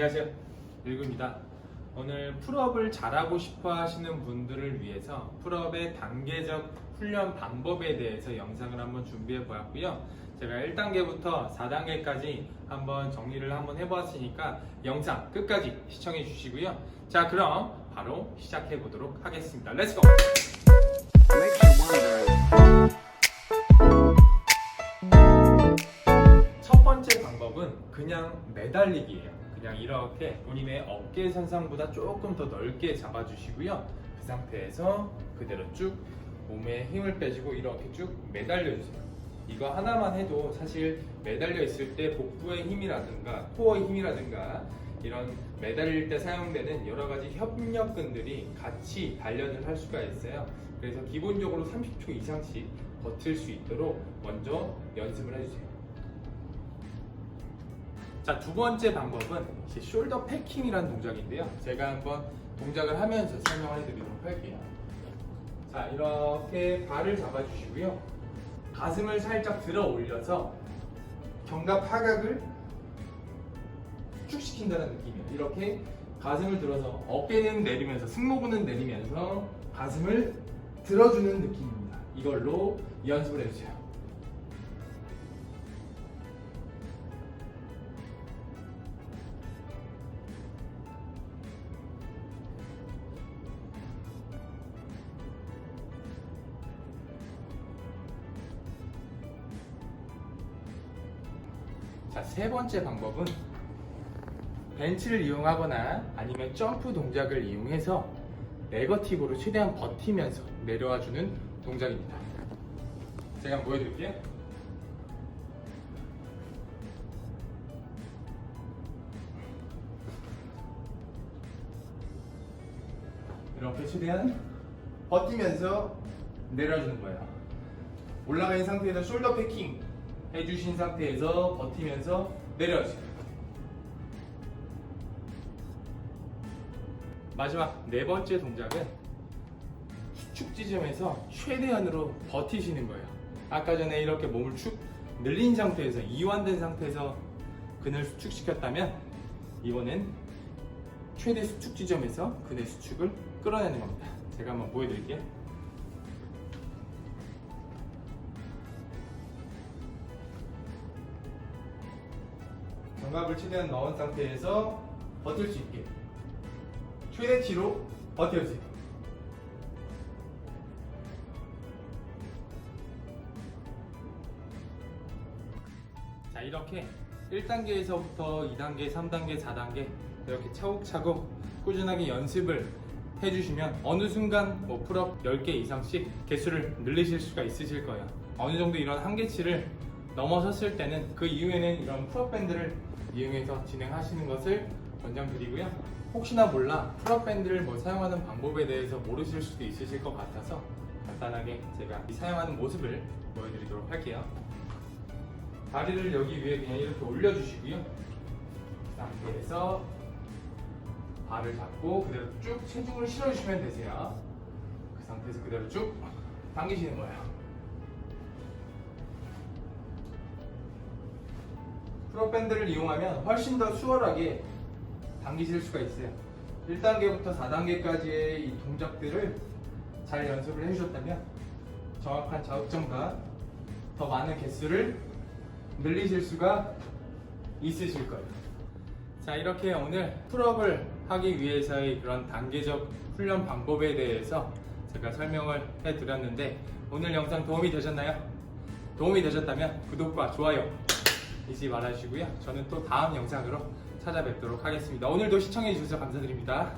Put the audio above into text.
안녕하세요. 일구입니다. 오늘 풀업을 잘하고 싶어 하시는 분들을 위해서 풀업의 단계적 훈련 방법에 대해서 영상을 한번 준비해 보았고요. 제가 1단계부터 4단계까지 한번 정리를 한번 해보았으니까 영상 끝까지 시청해 주시고요. 자, 그럼 바로 시작해 보도록 하겠습니다. 렛츠고! 첫 번째 방법은 그냥 매달리기예요. 그냥 이렇게 본인의 어깨 선상보다 조금 더 넓게 잡아주시고요. 그 상태에서 그대로 쭉 몸에 힘을 빼주고 이렇게 쭉 매달려 주세요. 이거 하나만 해도 사실 매달려 있을 때 복부의 힘이라든가 코어의 힘이라든가 이런 매달릴 때 사용되는 여러 가지 협력근들이 같이 단련을 할 수가 있어요. 그래서 기본적으로 30초 이상씩 버틸 수 있도록 먼저 연습을 해주세요. 자, 두 번째 방법은 이제 숄더 패킹이라는 동작인데요. 제가 한번 동작을 하면서 설명을 해드리도록 할게요. 자, 이렇게 발을 잡아주시고요. 가슴을 살짝 들어 올려서 견갑 하각을 쭉 시킨다는 느낌이에요. 이렇게 가슴을 들어서 어깨는 내리면서 승모근은 내리면서 가슴을 들어주는 느낌입니다. 이걸로 연습을 해주세요. 자, 세 번째 방법은 벤치를 이용하거나 아니면 점프 동작을 이용해서 네거티브로 최대한 버티면서 내려와 주는 동작입니다. 제가 한번 보여드릴게요. 이렇게 최대한 버티면서 내려주는 거예요. 올라가 있는 상태에서 숄더 패킹 해주신 상태에서 버티면서 내려주세요. 마지막 네 번째 동작은 수축 지점에서 최대한으로 버티시는 거예요. 아까 전에 이렇게 몸을 축 늘린 상태에서 이완된 상태에서 근을 수축시켰다면 이번엔 최대 수축 지점에서 근의 수축을 끌어내는 겁니다. 제가 한번 보여드릴게요. 견갑을 최대한 넣은 상태에서 버틸 수 있게 최대치로 버텨주세요. 자 이렇게 1단계에서부터 2단계, 3단계, 4단계 이렇게 차곡차곡 꾸준하게 연습을 해주시면 어느 순간 뭐 풀업 10개 이상씩 개수를 늘리실 수가 있으실 거예요. 어느 정도 이런 한계치를 넘어섰을 때는 그 이후에는 이런 풀업 밴드를 이용해서 진행하시는 것을 권장드리고요. 혹시나 몰라 풀업 밴드를 뭐 사용하는 방법에 대해서 모르실 수도 있으실 것 같아서 간단하게 제가 이 사용하는 모습을 보여드리도록 할게요. 다리를 여기 위에 그냥 이렇게 올려주시고요. 그 상태에서 발을 잡고 그대로 쭉 체중을 실어주시면 되세요. 그 상태에서 그대로 쭉 당기시는 거예요. 프로밴드를 이용하면 훨씬 더 수월하게 당기실 수가 있어요. 1단계부터 4단계까지의 이 동작들을 잘 연습을 해주셨다면 정확한 자극점과 더 많은 개수를 늘리실 수가 있으실 거예요. 자, 이렇게 오늘 풀업을 하기 위해서의 그런 단계적 훈련 방법에 대해서 제가 설명을 해드렸는데 오늘 영상 도움이 되셨나요? 도움이 되셨다면 구독과 좋아요 잊지 말아주시고요. 저는 또 다음 영상으로 찾아뵙도록 하겠습니다. 오늘도 시청해주셔서 감사드립니다.